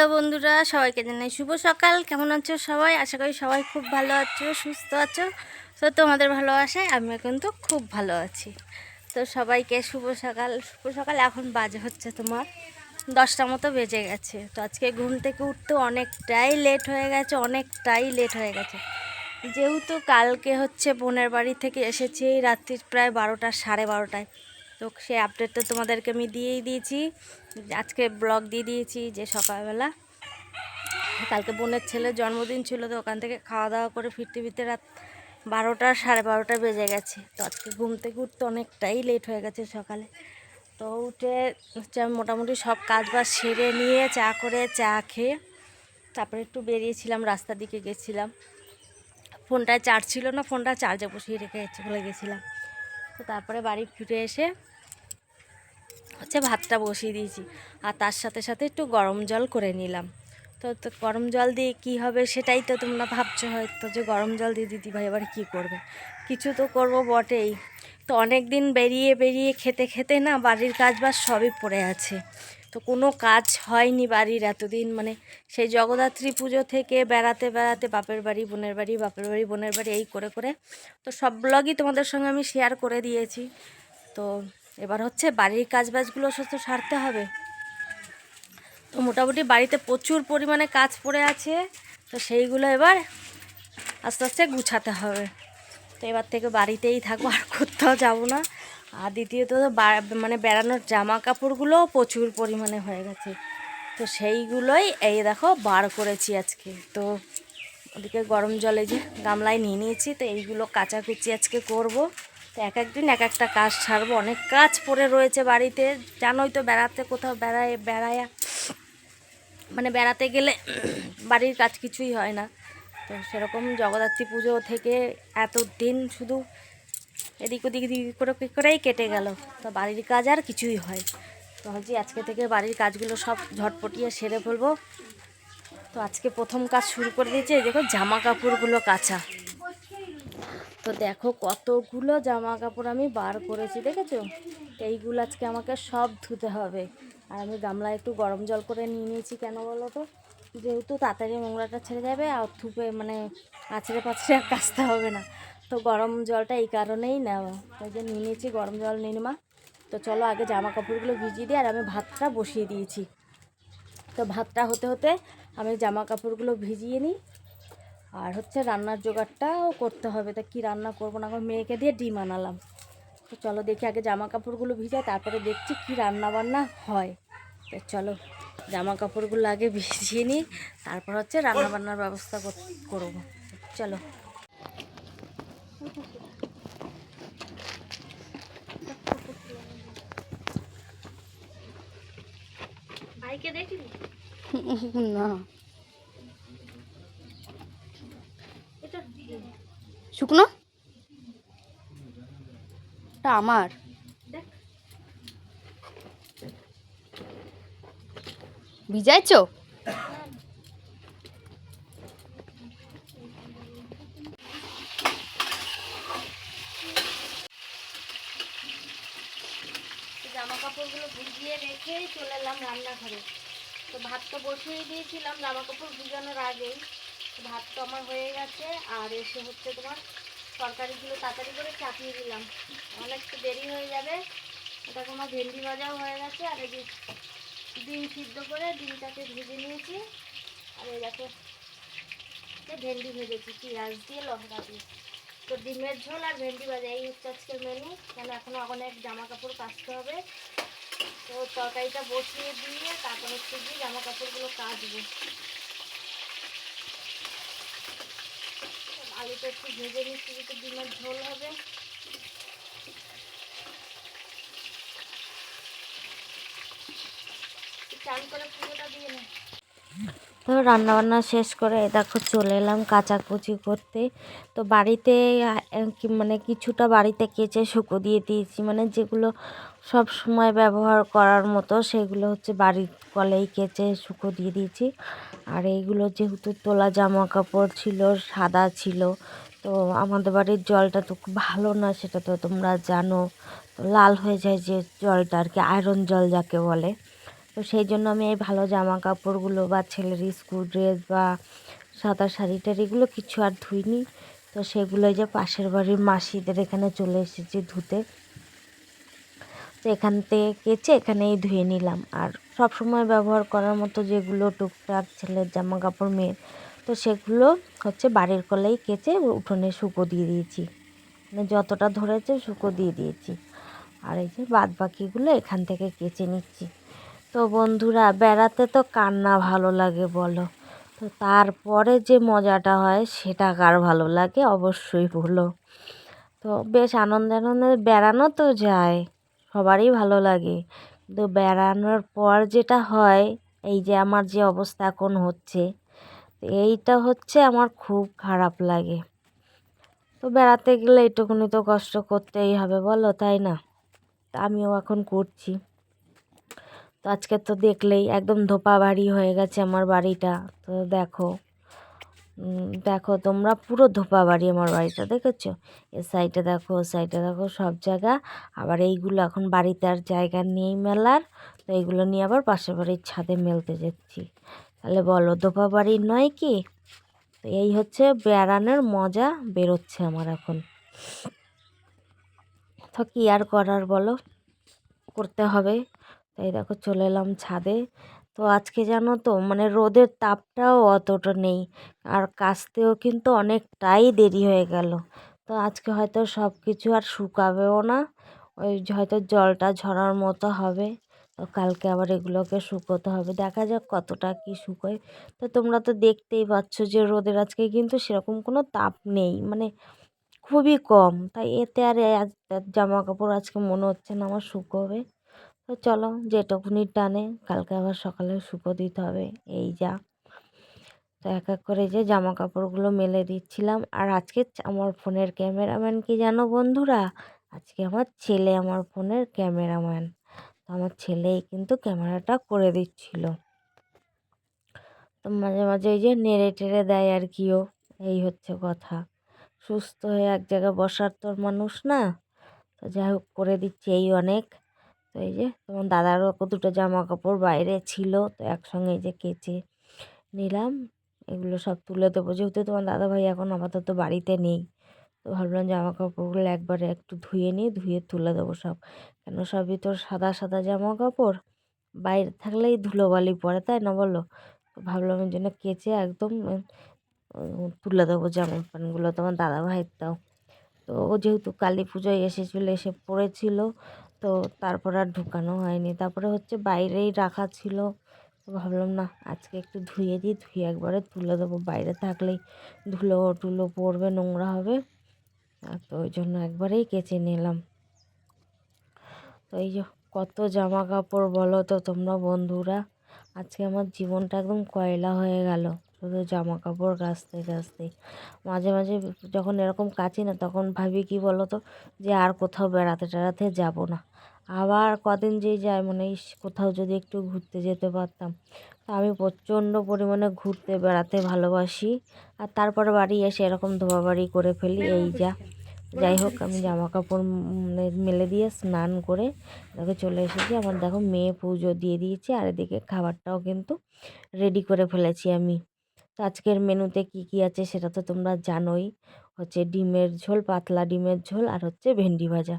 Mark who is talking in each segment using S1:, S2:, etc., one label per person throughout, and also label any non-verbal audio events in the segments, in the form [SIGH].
S1: Hello বন্ধুরা, সবাইকে জানাই শুভ সকাল। কেমন আছো সবাই? আশা করি সবাই খুব ভালো আছো, সুস্থ আছো। তো তোমাদের ভালোবাসায় আমিও কিন্তু খুব ভালো আছি। তো সবাইকে শুভ সকাল। শুভ সকাল, এখন বাজে হচ্ছে তোমার দশটা মতো বেজে গেছে। তো আজকে ঘুম থেকে উঠতে অনেকটাই লেট হয়ে গেছে, অনেকটাই লেট হয়ে গেছে। যেহেতু কালকে হচ্ছে বোনের বাড়ি থেকে এসেছি, রাত্রির প্রায় বারোটা, সাড়ে বারোটায়। তো সেই আপডেটটা তোমাদেরকে আমি দিয়েই দিয়েছি। আজকে ব্লগ দিয়ে দিয়েছি যে সকালবেলা। কালকে বোনের ছেলের জন্মদিন ছিল তো ওখান থেকে খাওয়া দাওয়া করে ফিরতে ফিরতে রাত বারোটা সাড়ে বারোটা বেজে গেছে। তো আজকে ঘুম থেকে উঠতে অনেকটাই লেট হয়ে গেছে সকালে। তো উঠে হচ্ছে মোটামুটি সব কাজ বাজ সেরে নিয়ে চা করে চা খেয়ে তারপরে একটু বেরিয়েছিলাম, রাস্তার দিকে গেছিলাম। ফোনটায় চার্জ ছিল না, ফোনটা চার্জে বসিয়ে রেখে চলে গেছিলাম। তো তারপরে বাড়ি ফিরে এসে হচ্ছে ভাতটা বসিয়ে দিয়েছি। আর তার সাথে সাথে একটু গরম জল করে নিলাম। তো তো গরম জল দিয়ে কী হবে সেটাই তো তোমরা ভাবছ হয়তো যে গরম জল দিয়ে দিদি ভাই এবার কী করবে? কিছু তো করব বটেই। তো অনেক দিন বেরিয়ে বেরিয়ে খেতে খেতে না বাড়ির কাজ বাজ সবই পড়ে আছে। তো কোনো কাজ হয়নি বাড়ির এতদিন। মানে সেই জগদ্ধাত্রী পুজো থেকে বেড়াতে বেড়াতে বাপের বাড়ি, বোনের বাড়ি, বাপের বাড়ি, বোনের বাড়ি এই করে করে তো সব ব্লগই তোমাদের সঙ্গে আমি শেয়ার করে দিয়েছি। তো এবার হচ্ছে বাড়ির কাজ বাজগুলো তো সারতে হবে। তো মোটামুটি বাড়িতে প্রচুর পরিমাণে কাজ পড়ে আছে, তো সেইগুলো এবার আস্তে আস্তে গুছাতে হবে। তো এবার থেকে বাড়িতেই থাকব, আর কোথাও যাব না। আর দ্বিতীয়ত মানে বেড়ানোর জামা কাপড়গুলোও প্রচুর পরিমাণে হয়ে গেছে। তো সেইগুলোই এই দেখো বার করেছি আজকে। তো ওদিকে গরম জলে যে গামলায় নিয়ে নিয়েছি, তো এইগুলো কাচাকুচি আজকে করব। তো এক একদিন এক একটা কাজ ছাড়বো। অনেক কাজ পড়ে রয়েছে বাড়িতে। জানোই তো বেড়াতে কোথাও বেড়ায়, বেড়ায়া। মানে বেড়াতে গেলে [CLEARS THROAT] বাড়ির কাজ কিছুই হয় না। তো সেরকম জগদ্ধাত্রী পুজো থেকে এত দিন শুধু এদিক ওদিক এদিক করে কী করেই কেটে গেল। তো বাড়ির কাজ আর কিছুই হয়। তো ভাবছি আজকে থেকে বাড়ির কাজগুলো সব ঝটপটিয়ে সেরে ফেলব। তো আজকে প্রথম কাজ শুরু করে দিয়েছি দেখো জামা কাপড়গুলো কাচা। তো দেখো কতগুলো জামা কাপড় আমি বার করেছি, দেখেছ? এইগুলো আজকে আমাকে সব ধুতে হবে। আর আমি গামলায় একটু গরম জল করে নিয়ে নিয়েছি কেন বলো তো? যেহেতু তাড়াতাড়ি নোংরাটা ছেড়ে যাবে আর থুপে মানে আছড়ে পাছড়ে আর কাচতে হবে না। তো গরম জলটা এই কারণেই নেওয়া ওই যে নিয়ে নিয়েছি গরম জল নির্মা তো চলো আগে জামা কাপড়গুলো ভিজিয়ে দিই আর আমি ভাতটা বসিয়ে দিয়েছি। তো ভাতটা হতে হতে আমি জামা কাপড়গুলো ভিজিয়ে নিই। আর হচ্ছে রান্নার জোগাড়টাও করতে হবে। তা কী রান্না করব না মেয়েকে দিয়ে ডিম আনালাম। তো চলো দেখি আগে জামা কাপড়গুলো ভিজায় তারপরে দেখছি কী রান্না বান্না হয়। তো চলো জামা কাপড়গুলো আগে ভিজিয়ে নিই তারপর হচ্ছে রান্না বান্নার ব্যবস্থা কর- করব। চলো। ভাইকে দেখিনি
S2: না। শুকনো? এটা আমার। ভিজাইছো?
S1: কাপড়গুলো রেখেই চলে এলাম রান্নাঘরে। তো ভাত তো বসিয়ে দিয়েছিলাম জামা কাপড় ভিজানোর আগেই। ভাত তো আমার হয়ে গেছে, আর এসে হচ্ছে তোমার তরকারিগুলো তাড়াতাড়ি করে চাপিয়ে দিলাম। অনেকটা দেরি হয়ে যাবে। এটা তোমার ভেন্ডি ভাজাও হয়ে গেছে, আর এই ডিম সিদ্ধ করে ডিমটাকে ভেজে নিয়েছি। আর এই দেখো ভেন্ডি ভেজেছি, পেঁয়াজ দিয়ে, লঙ্কা দিয়ে। তো ডিমের ঝোল আর ভেন্ডি ভাজা, এই হচ্ছে আজকের মেনু কেন এখনও অনেক জামা কাপড় কাচতে হবে। তো তরকারিটা বসিয়ে দিয়ে তারপর হচ্ছে গিয়ে জামা কাপড়গুলো কাচবো। আলুটা একটু ভেজে নিচ্ছি যেহেতু ডিমের ঝোল হবে। চান করে পুরোটা দিয়ে না। তো রান্নাবান্না শেষ করে দেখো চলে এলাম কাচাকুচি করতে। তো বাড়িতে মানে কিছুটা বাড়িতে কেচে শুকো দিয়ে দিয়েছি। মানে যেগুলো সব সময় ব্যবহার করার মতো, সেগুলো হচ্ছে বাড়ির কলেই কেচে শুকো দিয়ে দিয়েছি। আর এইগুলো যেহেতু তোলা জামা কাপড় ছিল, সাদা ছিল, তো আমাদের বাড়ির জলটা তো খুব ভালো না, সেটা তো তোমরা জানো। তো লাল হয়ে যায় যে জলটা আর কি, আয়রন জল যাকে বলে। তো সেই জন্য আমি এই ভালো জামা কাপড়গুলো বা ছেলের স্কুল ড্রেস বা সাদা শাড়ি টাড়িগুলো কিছু আর ধুইনি। তো সেগুলো যে পাশের বাড়ির মাসিদের এখানে চলে এসেছি ধুতে। তো এখান থেকে কেচে এখানেই ধুয়ে নিলাম। আর সব সময় ব্যবহার করার মতো যেগুলো টুকটাক ছেলের জামা কাপড় মেয়ের, তো সেগুলো হচ্ছে বাড়ির কলেই কেচে উঠোনে শুকো দিয়ে দিয়েছি। মানে যতটা ধরেছে শুকো দিয়ে দিয়েছি। আর এই যে বাদ বাকিগুলো এখান থেকে কেচে নিচ্ছি। তো বন্ধুরা, বেড়াতে তো কার না ভালো লাগে বলো। তো তারপরে যে মজাটা হয়, সেটা কার ভালো লাগে? অবশ্যই বলো। তো বেশ আনন্দে আনন্দে বেড়ানো তো যায়, সবারই ভালো লাগে। কিন্তু বেড়ানোর পর যেটা হয়, এই যে আমার যে অবস্থা এখন হচ্ছে, এইটা হচ্ছে আমার খুব খারাপ লাগে। তো বেড়াতে গেলে এইটুকুনি তো কষ্ট করতেই হবে বলো, তাই না? আমিও এখন করছি। তো আজকে তো দেখলেই একদম ধোপা বাড়ি হয়ে গেছে আমার বাড়িটা। তো দেখো দেখো তোমরা পুরো ধোপা বাড়ি আমার বাড়িটা দেখেছ? এ সাইডে দেখো ও সাইডে দেখো সব জায়গা। আবার এইগুলো এখন বাড়িতে আর জায়গা নেই মেলার। তো এইগুলো নিয়ে আবার পাশের বাড়ির ছাদে মেলতে যাচ্ছি। তাহলে বলো, ধোপা বাড়ি নয় কি? তো এই হচ্ছে বেড়ানোর মজা, বেরোচ্ছে আমার এখন। তো কী আর করার বলো? করতে হবে। তাই দেখো চলে এলাম ছাদে। তো আজকে জানো তো মানে রোদের তাপটাও অতটা নেই আর কাচতেও কিন্তু অনেকটাই দেরি হয়ে গেল। তো আজকে হয়তো সব কিছু আর শুকাবেও না, ওই হয়তো জলটা ঝরার মতো হবে। তো কালকে আবার এগুলোকে শুকোতে হবে। দেখা যাক কতটা কি শুকোয়। তো তোমরা তো দেখতেই পাচ্ছ যে রোদের আজকে কিন্তু সেরকম কোনো তাপ নেই মানে খুবই কম। তাই এতে আর জামা কাপড় আজকে মনে হচ্ছে না আমার শুকোবে। তো চলো যেটুকুনি টানে, কালকে আবার সকালে শুকো দিতে হবে। এই যা। তো এক এক করে যে জামা কাপড়গুলো মেলে দিচ্ছিলাম। আর আজকে আমার ফোনের ক্যামেরাম্যান কি জানো বন্ধুরা? আজকে আমার ছেলে আমার ফোনের ক্যামেরাম্যান। তো আমার ছেলেই কিন্তু ক্যামেরাটা করে দিচ্ছিল। তো মাঝে মাঝে ওই যে নেড়ে টেড়ে দেয় আর কিও এই হচ্ছে কথা। সুস্থ হয়ে এক জায়গায় বসার তোর মানুষ না। তো যাই হোক, করে দিচ্ছে এই অনেক। তো এই যে তোমার দাদারও দুটো জামা কাপড় বাইরে ছিল, তো একসঙ্গে এই যে কেচে নিলাম। এগুলো সব তুলে দেবো। যেহেতু তোমার দাদা ভাই এখন আপাতত বাড়িতে নেই, তো ভাবলাম জামা কাপড়গুলো একবারে একটু ধুয়ে নিয়ে, ধুয়ে তুলে দেবো সব। কেন সবই তোর সাদা সাদা জামা কাপড় বাইরে থাকলেই ধুলোবালি পড়ে, তাই না বলো? তো ভাবলাম এই জন্য কেচে একদম তুলে দেবো জামা প্যান্টগুলো তোমার দাদা ভাইয়েরটাও তো ও যেহেতু কালী পুজোয় এসেছিল, এসে পড়েছিল তো তারপর আর ঢুকানো হয়নি। তারপরে হচ্ছে বাইরেই রাখা ছিল। ভাবলাম, না, আজকে একটু ধুয়ে দিই, ধুয়ে একবারে তুলে দেবো। বাইরে থাকলেই ধুলো, টুলো পড়বে, নোংরা হবে। তো ওই জন্য একবারেই কেচে নিলাম। তো এই যে কত জামা কাপড় বলো তো তোমরা বন্ধুরা, আজকে আমার জীবনটা একদম কয়লা হয়ে গেল। শুধু জামা কাপড় কাচতে কাচতে মাঝে মাঝে যখন এরকম কাচি না, তখন ভাবি, কি বলো তো যে আর কোথাও বেড়াতে টেড়াতে যাব না। আবার কদিন যেই যায় মানে ইস, কোথাও যদি একটু ঘুরতে যেতে পারতাম। আমি প্রচণ্ড পরিমাণে ঘুরতে, বেড়াতে ভালোবাসি। আর তারপরে বাড়ি এসে এরকম ধোয়াবাড়ি করে ফেলি, এই যা। যাই হোক, আমি জামা কাপড় মানে মেলে দিয়ে স্নান করে দেখো চলে এসেছি। আমার দেখো মেয়ে পুজো দিয়ে দিয়েছে, আর এদিকে খাবারটাও কিন্তু রেডি করে ফেলেছি আমি। তো আজকের মেনুতে কি কি আছে সেটা তো তোমরা জানোই। হচ্ছে ডিমের ঝোল, পাতলা ডিমের ঝোল আর হচ্ছে ভেন্ডি ভাজা।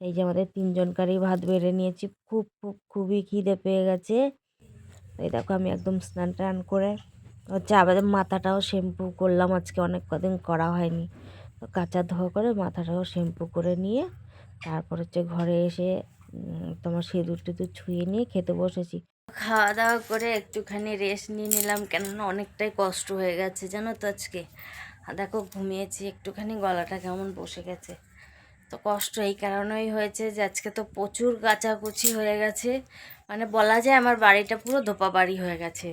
S1: এই যে আমাদের তিনজনকারই ভাত বেড়ে নিয়েছি, খুব খুব, খুবই খিদে পেয়ে গেছে। এই দেখো আমি একদম স্নান টান করে হচ্ছে আবার মাথাটাও শ্যাম্পু করলাম, আজকে অনেক কদিন করা হয়নি। তো কাঁচা ধোয়া করে মাথাটাও শ্যাম্পু করে নিয়ে তারপর হচ্ছে ঘরে এসে তোমার সিঁদুর টিঁদুর ছুঁয়ে নিয়ে খেতে বসেছি। খাওয়া দাওয়া করে একটুখানি রেস্ট নিয়ে নিলাম। কেননা অনেকটাই কষ্ট হয়ে গেছে, জানো তো আজকে। দেখো, ঘুমিয়েছি, একটুখানি গলাটা কেমন বসে গেছে। তো কষ্ট এই কারণেই হয়েছে যে, আজকে তো প্রচুর কাচাকুচি হয়ে গেছে। মানে বলা যায় আমার বাড়িটা পুরো ধোপা বাড়ি হয়ে গেছে।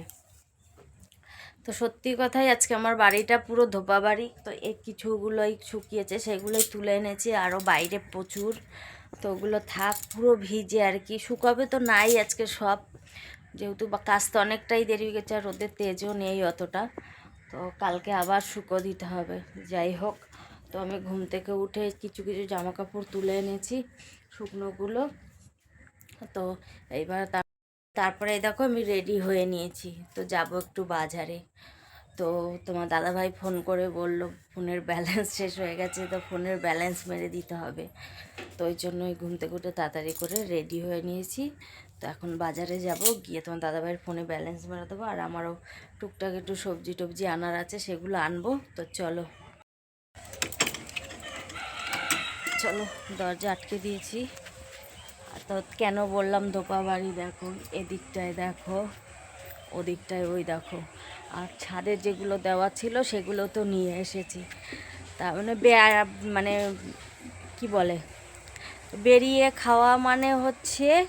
S1: তো সত্যি কথাই আজকে আমার বাড়িটা পুরো ধোপা বাড়ি তো এই কিছুগুলোই শুকিয়েছে, সেগুলোই তুলে এনেছি। আরও বাইরে প্রচুর তো ওগুলো থাক, পুরো ভিজে আর কি। শুকাবে তো নাই আজকে সব। যেহেতু কাজটা অনেকটাই দেরি হয়ে গেছে, আর রোদের তেজও নেই অতটা। তো কালকে আবার শুকো দিতে হবে। যাই হোক, তো আমি ঘুম থেকে উঠে কিছু কিছু জামা কাপড় তুলে এনেছি শুকনোগুলো। তো এইবার তারপরে দেখো আমি রেডি হয়ে নিয়েছি। তো যাব একটু বাজারে। তো তোমার দাদাভাই ফোন করে বলল, ফোনের ব্যালেন্স শেষ হয়ে গেছে, তো ফোনের ব্যালেন্স মেরে দিতে হবে। তো ওই জন্যই ঘুম থেকে উঠে তাড়াতাড়ি করে রেডি হয়ে নিয়েছি। তো এখন বাজারে যাব, গিয়ে তোমার দাদাভাইয়ের ফোনে ব্যালেন্স মেরে দেবো আর আমারও টুকটাক একটু সবজি টবজি আনার আছে, সেগুলো আনব। তো চলো। চলো, দরজা আটকে দিয়েছি। তো কেন বললাম দোপা বাড়ি দেখো, এদিকটায় দেখো। ওদিকটায় ওই দেখো। আর ছাদে যেগুলো দেওয়া ছিল সেগুলো তো নিয়ে এসেছি। তার মানে বে- মানে কি বলে? বেরিয়ে খাওয়া মানে হচ্ছে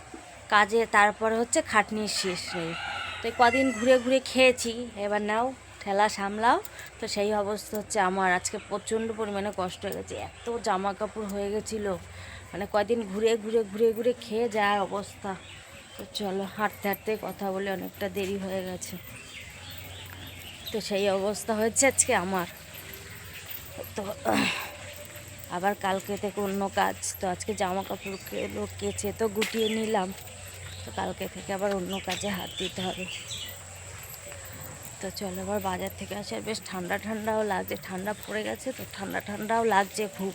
S1: কাজে, তারপরে হচ্ছে খাটনির শেষ নেই। তো কদিন ঘুরে ঘুরে খেয়েছি। এবার নাও, ঠেলা সামলাও। তো সেই অবস্থা হচ্ছে আমার। আজকে প্রচণ্ড পরিমাণে কষ্ট হয়ে গেছে। এত জামা কাপড় হয়ে গেছিল। মানে কদিন ঘুরে ঘুরে ঘুরে ঘুরে খেয়ে যায় অবস্থা। তো চলো হাঁটতে হাঁটতে কথা বলে অনেকটা দেরি হয়ে গেছে। তো সেই অবস্থা হয়েছে আজকে আমার। তো, আবার কালকে থেকে অন্য কাজ। তো আজকে জামা কাপড় কাপড়গুলো কেচে তো গুটিয়ে নিলাম। তো কালকে থেকে আবার অন্য কাজে হাত দিতে হবে। তো চলো আবার বাজার থেকে আসে। বেশ ঠান্ডা ঠান্ডাও লাগছে। ঠান্ডা পড়ে গেছে তো ঠান্ডা ঠান্ডাও লাগছে খুব।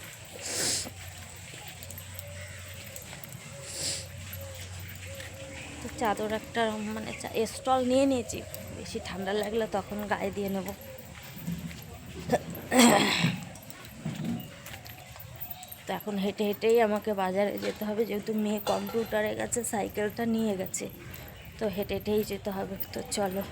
S1: চাদর একটা মানে স্টল নিয়ে নিয়েছি। বেশি ঠান্ডা লাগলে তখন গায়ে দিয়ে নেব। তো এখন হেঁটে হেঁটেই আমাকে বাজারে যেতে হবে, যেহেতু মেয়ে কম্পিউটারে গেছে, সাইকেলটা নিয়ে গেছে। তো হেঁটে হেঁটেই যেতে হবে। তো চলো।